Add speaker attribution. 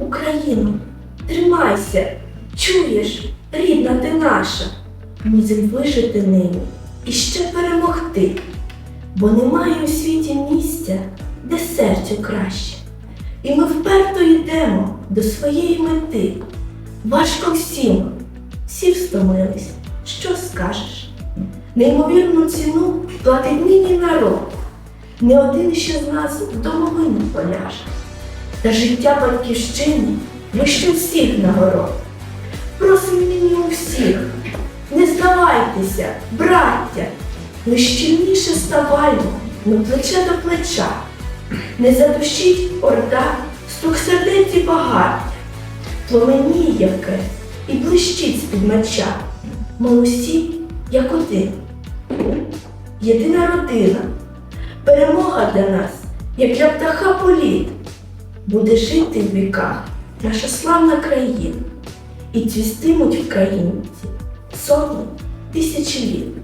Speaker 1: Україну, тримайся, чуєш, рідна ти наша, мусим вижити нині і ще перемогти, бо немає у світі місця, де серцю краще. І ми вперто йдемо до своєї мети. Важко всім, всі встомились. Що скажеш? Неймовірну ціну платить нині народ. Не один ще з нас в домовину поляже. Та життя батьківщини вище всіх нагород. Просимо нині у всіх, не здавайтеся, браття, щільніше ставаймо, ми плече до плеча. Не задушіть орда, стук сердець і багаття, пломеніє яке і блищить з-під меча. Ми усі, як один, єдина родина, перемога для нас, як для птаха політ, буде жити в віках наша славна країна, і цвістимуть в країнці сотні тисячі літ.